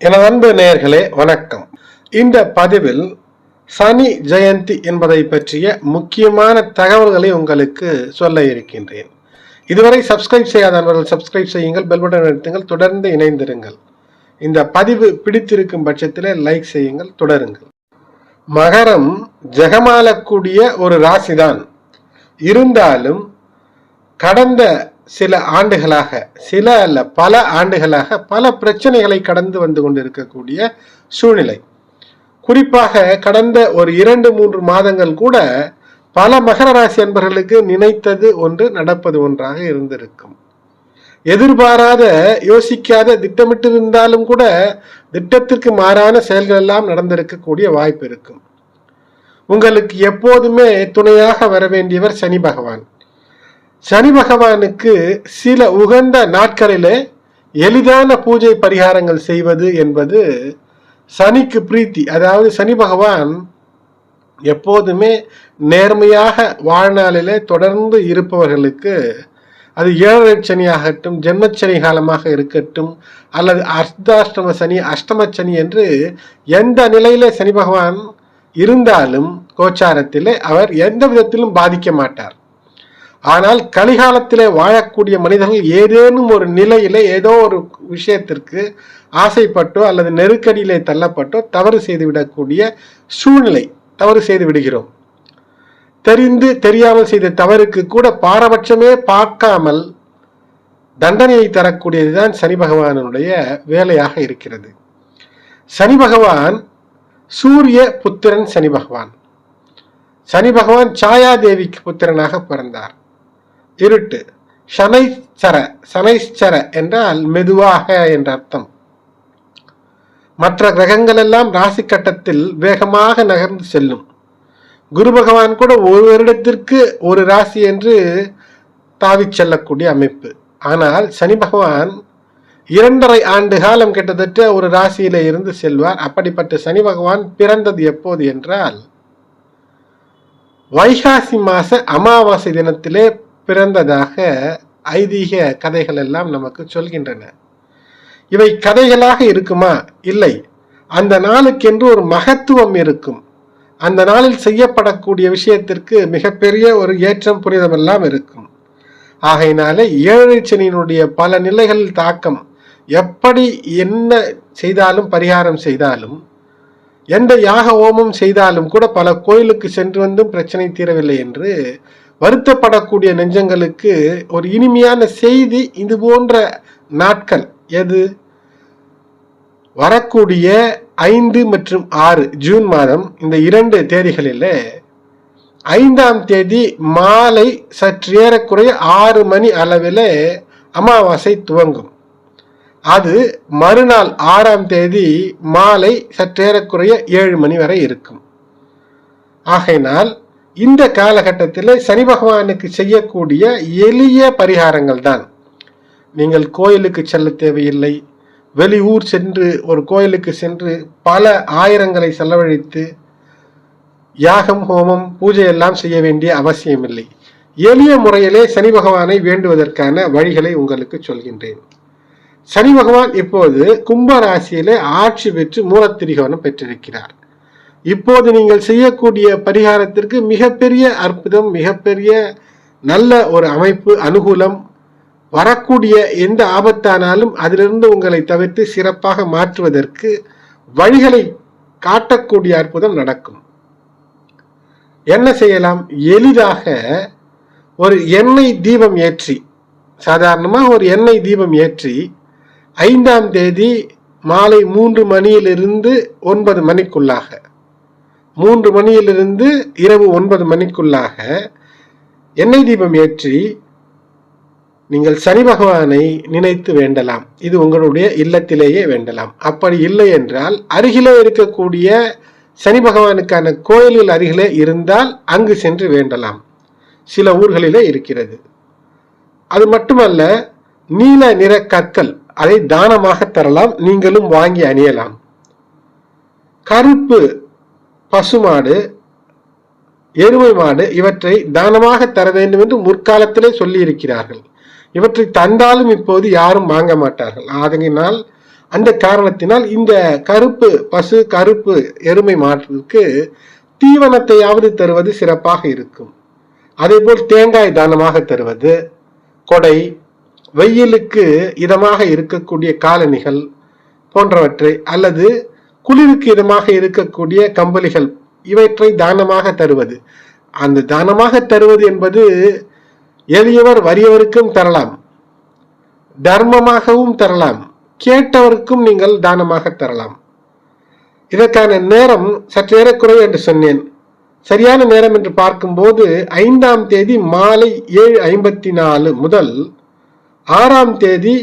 எனது அன்பு நேயர்களே வணக்கம். இந்த பதிவில் சனி ஜெயந்தி என்பதை பற்றிய முக்கியமான தகவல்களை உங்களுக்கு சொல்ல இருக்கின்றேன். இதுவரை சப்ஸ்கிரைப் செய்யாத நண்பர்கள் சப்ஸ்கிரைப் செய்யுங்கள் பெல் பட்டன் அழுத்துங்கள் தொடர்ந்து இணைந்திருங்கள். இந்த பதிவு பிடித்திருக்கும் பட்சத்தில் லைக் செய்யுங்கள் தொடருங்கள். மகரம் ஜெகமாலக்கூடிய ஒரு ராசிதான். இருந்தாலும் கடந்த சில ஆண்டுகளாக சில அல்ல பல ஆண்டுகளாக பல பிரச்சனைகளை கடந்து வந்து கொண்டிருக்கக்கூடிய சூழ்நிலை. குறிப்பாக கடந்த ஒரு இரண்டு மூன்று மாதங்கள் கூட பல மகர ராசி அன்பர்களுக்கு நினைத்தது ஒன்று நடப்பது ஒன்றாக இருந்திருக்கும். எதிர்பாராத யோசிக்காத திட்டமிட்டு இருந்தாலும் கூட திட்டத்திற்கு மாறான செயல்கள் எல்லாம் நடந்திருக்கக்கூடிய வாய்ப்பு இருக்கும். உங்களுக்கு எப்போதுமே துணையாக வர வேண்டியவர் சனி பகவான். சனி பகவானுக்கு சில உகந்த நாட்களிலே எளிதான பூஜை பரிகாரங்கள் செய்வது என்பது சனிக்கு பிரீத்தி. அதாவது சனி பகவான் எப்போதுமே நேர்மையாக வாழ்நாளிலே தொடர்ந்து இருப்பவர்களுக்கு அது ஏழரை சனியாகட்டும் ஜென்மச்சனி காலமாக இருக்கட்டும் அல்லது அர்த்தாஷ்டம சனி அஷ்டம சனி என்று எந்த நிலையில சனி பகவான் இருந்தாலும் கோச்சாரத்திலே அவர் எந்த விதத்திலும் பாதிக்க மாட்டார். ஆனால் கலிகாலத்திலே வாழக்கூடிய மனிதர்கள் ஏதேனும் ஒரு நிலையில ஏதோ ஒரு விஷயத்திற்கு ஆசைப்பட்டோ அல்லது நெருக்கடியிலே தள்ளப்பட்டோ தவறு செய்துவிடக்கூடிய சூழ்நிலை தவறு செய்து விடுகிறோம் தெரிந்து தெரியாமல் செய்த தவறுக்கு கூட பாரபட்சமே பார்க்காமல் தண்டனையை தரக்கூடியதுதான் சனி பகவானுடைய வேலையாக இருக்கிறது. சனி பகவான் சூரிய புத்திரன் சனி பகவான். சனி பகவான் சாயாதேவிக்கு புத்திரனாக பிறந்தார். இருட்டு சனைச்சர சனைச்சர என்றால் மெதுவாக என்ற அர்த்தம். மற்ற கிரகங்கள் எல்லாம் ராசி கட்டத்தில் வேகமாக நகர்ந்து செல்லும். குரு பகவான் கூட ஒரு வருடத்திற்கு ஒரு ராசி என்று தாவிச் செல்லக்கூடிய அமைப்பு. ஆனால் சனி பகவான் இரண்டரை ஆண்டு காலம் கிட்டத்தட்ட ஒரு ராசியில இருந்து செல்வார். அப்படிப்பட்ட சனி பகவான் பிறந்தது எப்போது என்றால் வைகாசி மாச அமாவாசை தினத்திலே பிறந்ததாக ஐதீக கதைகள் எல்லாம் நமக்கு சொல்கின்றன. இவை கதைகளாக இருக்குமா? இல்லை. அந்த நாளுக்கென்று ஒரு மகத்துவம் இருக்கும். அந்த நாளில் செய்யப்படக்கூடிய விஷயத்திற்கு மிகப்பெரிய ஒரு ஏற்றம் புரிதமெல்லாம் இருக்கும். ஆகையினாலே ஏழை சனியினுடைய பல நிலைகளில் தாக்கம் எப்படி என்ன செய்தாலும் பரிகாரம் செய்தாலும் எந்த யாக ஓமம் செய்தாலும் கூட பல கோயிலுக்கு சென்று வந்தும் பிரச்சனை தீரவில்லை என்று வருத்தப்படக்கூடிய நெஞ்சங்களுக்கு ஒரு இனிமையான செய்தி இது போன்ற நாட்கள். எது? வரக்கூடிய ஐந்து மற்றும் ஆறு ஜூன் மாதம் இந்த இரண்டு தேதிகளில் ஐந்தாம் தேதி மாலை சற்று ஏறக்குறைய ஆறு மணி அளவில் அமாவாசை துவங்கும். அது மறுநாள் ஆறாம் தேதி மாலை சற்றேறக்குறைய ஏழு மணி வரை இருக்கும். ஆகையினால் இந்த காலகட்டத்தில் சனி பகவானுக்கு செய்யக்கூடிய எளிய பரிகாரங்கள் தான் நீங்கள் கோயிலுக்கு செல்ல தேவையில்லை. வெளியூர் சென்று ஒரு கோயிலுக்கு சென்று பல ஆயிரங்களை செலவழித்து யாகம் ஹோமம் பூஜை எல்லாம் செய்ய வேண்டிய அவசியமில்லை. எளிய முறையிலே சனி பகவானை வேண்டுவதற்கான வழிகளை உங்களுக்கு சொல்கின்றேன். சனி பகவான் இப்போது கும்ப ராசியிலே ஆட்சி பெற்று மூலத்திரிகோணம் பெற்றிருக்கிறார். இப்போது நீங்கள் செய்யக்கூடிய பரிகாரத்திற்கு மிகப்பெரிய அற்புதம் மிகப்பெரிய நல்ல ஒரு அமைப்பு அனுகூலம் வரக்கூடிய எந்த ஆபத்தானாலும் அதிலிருந்து உங்களை தவிர்த்து சிறப்பாக மாற்றுவதற்கு வழிகளை காட்டக்கூடிய அற்புதம் நடக்கும். என்ன செய்யலாம்? எளிதாக ஒரு எண்ணெய் தீபம் ஏற்றி சாதாரணமாக ஒரு எண்ணெய் தீபம் ஏற்றி ஐந்தாம் தேதி மாலை மூன்று மணியிலிருந்து ஒன்பது மணிக்குள்ளாக மூன்று மணியிலிருந்து இரவு ஒன்பது மணிக்குள்ளாக எண்ணெய் தீபம் ஏற்றி நீங்கள் சனி பகவானை நினைத்து வேண்டலாம். இது உங்களுடைய இல்லத்திலேயே வேண்டலாம். அப்படி இல்லை என்றால் அருகிலே இருக்கக்கூடிய சனி பகவானுக்கான கோயில்கள் அருகிலே இருந்தால் அங்கு சென்று வேண்டலாம். சில ஊர்களிலே இருக்கிறது. அது மட்டுமல்ல நீல நிற கற்கள் அதை தானமாக தரலாம். நீங்களும் வாங்கி அணியலாம். கருப்பு பசுமாடு எருமை மாடு இவற்றை தானமாக தர வேண்டும் என்று முற்காலத்திலே சொல்லி இருக்கிறார்கள் இவற்றை தந்தாலும் இப்போது யாரும் வாங்க மாட்டார்கள். ஆதங்கினால் அந்த காரணத்தினால் இந்த கருப்பு பசு கருப்பு எருமை மாட்டிற்கு தீவனத்தையாவது தருவது சிறப்பாக இருக்கும். அதேபோல் தேங்காய் தானமாக தருவது கொடை வெயிலுக்கு இதமாக இருக்கக்கூடிய காலணிகள் போன்றவற்றை அல்லது குளிருக்கு இதமாக இருக்கக்கூடிய கம்பளிகள் இவற்றை தானமாக தருவது. அந்த தானமாக தருவது என்பது எளியவர் வறியவருக்கும் தரலாம். தர்மமாகவும் தரலாம். கேட்டவருக்கும் நீங்கள் தானமாக தரலாம். இதற்கான நேரம் சற்று ஏறக்குறைவு என்று சொன்னேன். சரியான நேரம் என்று பார்க்கும்போது ஐந்தாம் தேதி மாலை ஏழு ஐம்பத்தி நாலு முதல் ஆறாம் தேதி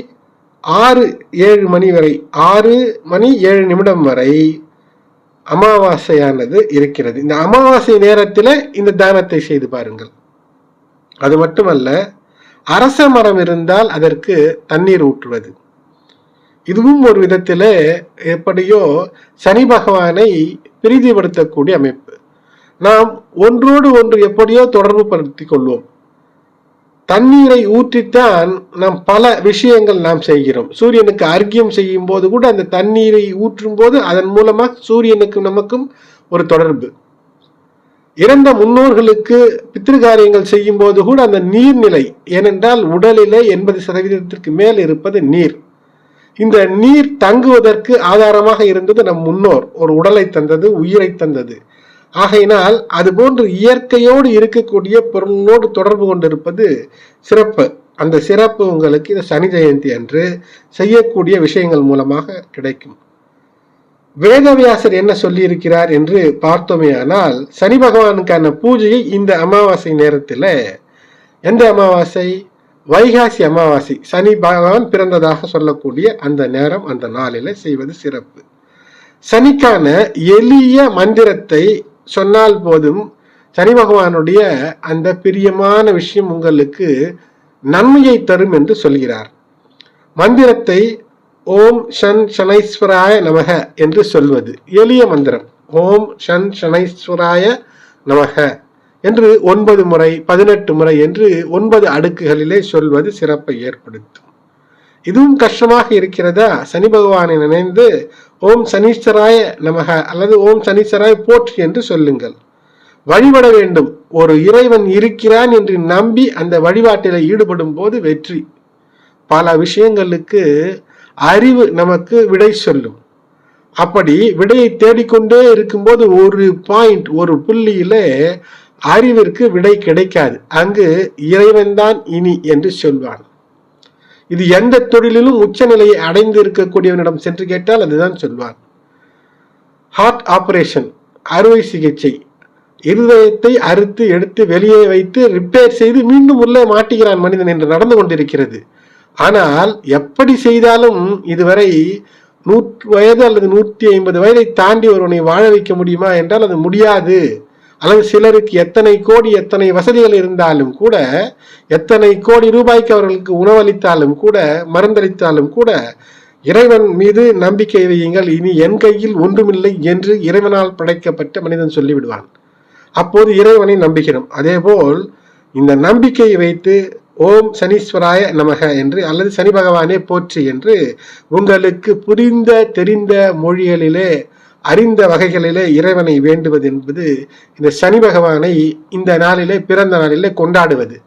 ஆறு ஏழு மணி வரை ஆறு மணி ஏழு நிமிடம் வரை அமாவாசையானது இருக்கிறது. இந்த அமாவாசை நேரத்தில் இந்த தானத்தை செய்து பாருங்கள். அது மட்டுமல்ல அரச மரம் இருந்தால் அதற்கு தண்ணீர் ஊற்றுவது. இதுவும் ஒரு விதத்தில் எப்படியோ சனி பகவானை பிரீதிப்படுத்தக்கூடிய அமைப்பு. நாம் ஒன்றோடு ஒன்று எப்படியோ தொடர்பு படுத்திக் கொள்வோம். தண்ணீரை ஊற்றித்தான் நாம் பல விஷயங்கள் நாம் செய்கிறோம். சூரியனுக்கு அர்க்கியம் செய்யும் போது கூட அந்த தண்ணீரை ஊற்றும் போது அதன் மூலமாக சூரியனுக்கும் நமக்கும் ஒரு தொடர்பு. இறந்த முன்னோர்களுக்கு பித்திருக்காரியங்கள் செய்யும் போது கூட அந்த நீர்நிலை ஏனென்றால் உடலிலே எண்பது சதவீதத்திற்கு மேல் இருப்பது நீர். இந்த நீர் தங்குவதற்கு ஆதாரமாக இருந்தது நம் முன்னோர். ஒரு உடலை தந்தது உயிரை தந்தது. ஆகையினால் அதுபோன்று இயற்கையோடு இருக்கக்கூடிய பொருளோடு தொடர்பு கொண்டிருப்பது சிறப்பு. அந்த சிறப்பு உங்களுக்கு இந்த சனி ஜெயந்தி அன்று செய்யக்கூடிய விஷயங்கள் மூலமாக கிடைக்கும். வேதவியாசர் என்ன சொல்லியிருக்கிறார் என்று பார்த்தோமேயானால் சனி பகவானுக்கான பூஜையை இந்த அமாவாசை நேரத்தில் எந்த அமாவாசை? வைகாசி அமாவாசை. சனி பகவான் பிறந்ததாக சொல்லக்கூடிய அந்த நேரம் அந்த நாளில் செய்வது சிறப்பு. சனிக்கான எளிய மந்திரத்தை சொன்னால் போதும் சனி பகவானுடைய அந்த பிரியமான விஷயம் உங்களுக்கு நன்மையை தரும் என்று சொல்கிறார். மந்திரத்தை ஓம் ஷன் சனைஸ்வராய நமக என்று சொல்வது. எளிய மந்திரம். ஓம் ஷன் சனைஸ்வராய நமக என்று ஒன்பது முறை பதினெட்டு முறை என்று ஒன்பது அடுக்குகளிலே சொல்வது சிறப்பை ஏற்படுத்தும். இதுவும் கஷ்டமாக இருக்கிறதா? சனி பகவானை நினைந்து ஓம் சனீஸ்வராய நமக அல்லது ஓம் சனீஸ்வராய போற்றி என்று சொல்லுங்கள். வழிபட வேண்டும். ஒரு இறைவன் இருக்கிறான் என்று நம்பி அந்த வழிபாட்டில் ஈடுபடும் போது வெற்றி. பல விஷயங்களுக்கு அறிவு நமக்கு விடை சொல்லும். அப்படி விடையை தேடிக்கொண்டே இருக்கும்போது ஒரு பாயிண்ட் ஒரு புள்ளியில அறிவிற்கு விடை கிடைக்காது. அங்கு இறைவன்தான் இனி என்று சொல்வான். இது எந்த தொழிலிலும் உச்சநிலையை அடைந்து இருக்கக்கூடியவனிடம் சென்று கேட்டால் அதுதான் சொல்வான் ஹார்ட் ஆபரேஷன் அறுவை சிகிச்சை. இருதயத்தை அறுத்து எடுத்து வெளியே வைத்து ரிப்பேர் செய்து மீண்டும் உள்ளே மாட்டுகிறான் மனிதன் என்று நடந்து கொண்டிருக்கிறது. ஆனால் எப்படி செய்தாலும் இதுவரை நூற்று வயது அல்லது நூற்றி ஐம்பது வயதை தாண்டி ஒருவனை வாழ வைக்க முடியுமா என்றால் அது முடியாது. அல்லது சிலருக்கு எத்தனை கோடி எத்தனை வசதிகள் இருந்தாலும் கூட எத்தனை கோடி ரூபாய்க்கு அவர்களுக்கு உணவளித்தாலும் கூட மருந்தளித்தாலும் கூட இறைவன் மீது நம்பிக்கை வையுங்கள். இனி என் கையில் ஒன்றுமில்லை என்று இறைவனால் படைக்கப்பட்ட மனிதன் சொல்லிவிடுவான். அப்போது இறைவனை நம்புகிறோம். அதேபோல் இந்த நம்பிக்கையை வைத்து ஓம் சனீஸ்வராய நமக என்று அல்லது சனி பகவானே போற்றி என்று உங்களுக்கு புரிந்த தெரிந்த மொழிகளிலே அறிந்த வகைகளிலே இறைவனை வேண்டுவது என்பது இந்த சனி பகவானை இந்த நாளிலே பிறந்த நாளிலே கொண்டாடுவது.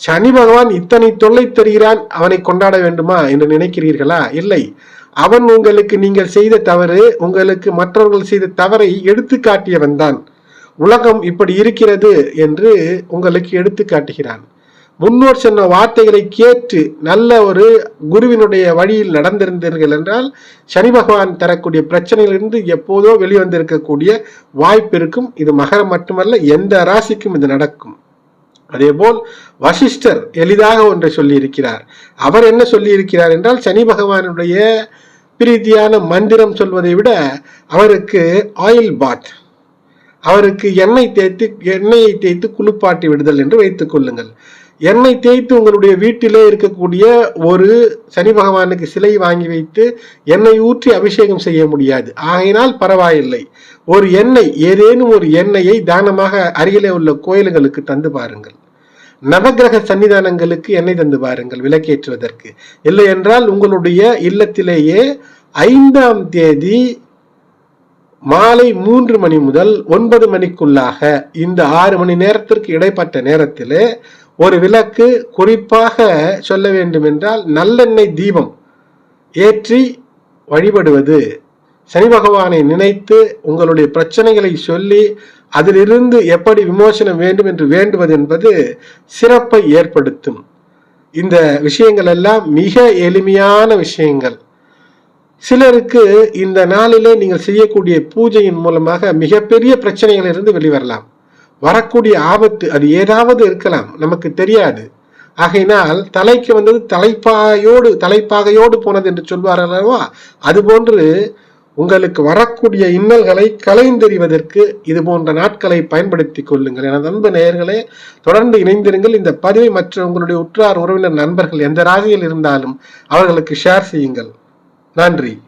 சனி பகவான் இத்தனை தொல்லை தருகிறான் அவனை கொண்டாட வேண்டுமா என்று நினைக்கிறீர்களா? இல்லை. அவன் உங்களுக்கு நீங்கள் செய்த தவறு உங்களுக்கு மற்றவர்கள் செய்த தவறை எடுத்து காட்டியவன் தான். உலகம் இப்படி இருக்கிறது என்று உங்களுக்கு எடுத்து காட்டுகிறான் முன்னோர் சொன்ன வார்த்தைகளை கேட்டு நல்ல ஒரு குருவினுடைய வழியில் நடந்திருந்தீர்கள் என்றால் சனி பகவான் தரக்கூடிய பிரச்சனையிலிருந்து எப்போதோ வெளிவந்திருக்கக்கூடிய வாய்ப்பு இருக்கும். இது மகரம் மட்டுமல்ல எந்த ராசிக்கும் இது நடக்கும். அதேபோல் வசிஷ்டர் எளிதாக ஒன்றை சொல்லியிருக்கிறார். அவர் என்ன சொல்லியிருக்கிறார் என்றால் சனி பகவானுடைய பிரீதியான மந்திரம் சொல்வதை விட அவருக்கு ஆயில் பாத் அவருக்கு எண்ணெய் தேய்த்து எண்ணெயை தேய்த்து குளிப்பாட்டி விடுதல் என்று வைத்துக் கொள்ளுங்கள். எண்ணெய் தேய்த்து உங்களுடைய வீட்டிலே இருக்கக்கூடிய ஒரு சனி பகவானுக்கு சிலை வாங்கி வைத்து எண்ணெய் ஊற்றி அபிஷேகம் செய்ய முடியாது. ஆகையினால் பரவாயில்லை. ஒரு எண்ணெய் ஏதேனும் ஒரு எண்ணெயை தானமாக அருகிலே உள்ள கோயில்களுக்கு தந்து பாருங்கள். நவகிரக சன்னிதானங்களுக்கு எண்ணெய் தந்து பாருங்கள் விளக்கேற்றுவதற்கு. இல்லை என்றால் உங்களுடைய இல்லத்திலேயே ஐந்தாம் தேதி மாலை மூன்று மணி முதல் ஒன்பது மணிக்குள்ளாக இந்த ஆறு மணி நேரத்திற்கு இடைப்பட்ட நேரத்தில் ஒரு விளக்கு குறிப்பாக சொல்ல வேண்டும் என்றால் நல்லெண்ணெய் தீபம் ஏற்றி வழிபடுவது. சனி பகவானை நினைத்து உங்களுடைய பிரச்சனைகளை சொல்லி அதிலிருந்து எப்படி விமோசனம் வேண்டும் என்று வேண்டுவது என்பது சிறப்பை ஏற்படுத்தும். இந்த விஷயங்கள் எல்லாம் மிக எளிமையான விஷயங்கள். சிலருக்கு இந்த நாளிலே நீங்கள் செய்யக்கூடிய பூஜையின் மூலமாக மிகப்பெரிய பிரச்சனைகளிலிருந்து வெளிவரலாம். வரக்கூடிய ஆபத்து அது ஏதாவது இருக்கலாம் நமக்கு தெரியாது. ஆகையினால் தலைக்கு வந்தது தலைப்பாயோடு தலைப்பாகையோடு போனது என்று சொல்வார்கள் அல்லவா அதுபோன்று உங்களுக்கு வரக்கூடிய இன்னல்களை கலைந்தெறிவதற்கு இது போன்ற நாட்களை பயன்படுத்திக் கொள்ளுங்கள். எனது அன்பு நேயர்களே தொடர்ந்து இணைந்திருங்கள். இந்த பதிவை மற்ற உங்களுடைய உற்றார் உறவினர் நண்பர்கள் எந்த ராசியில் இருந்தாலும் அவர்களுக்கு ஷேர் செய்யுங்கள். நன்றி.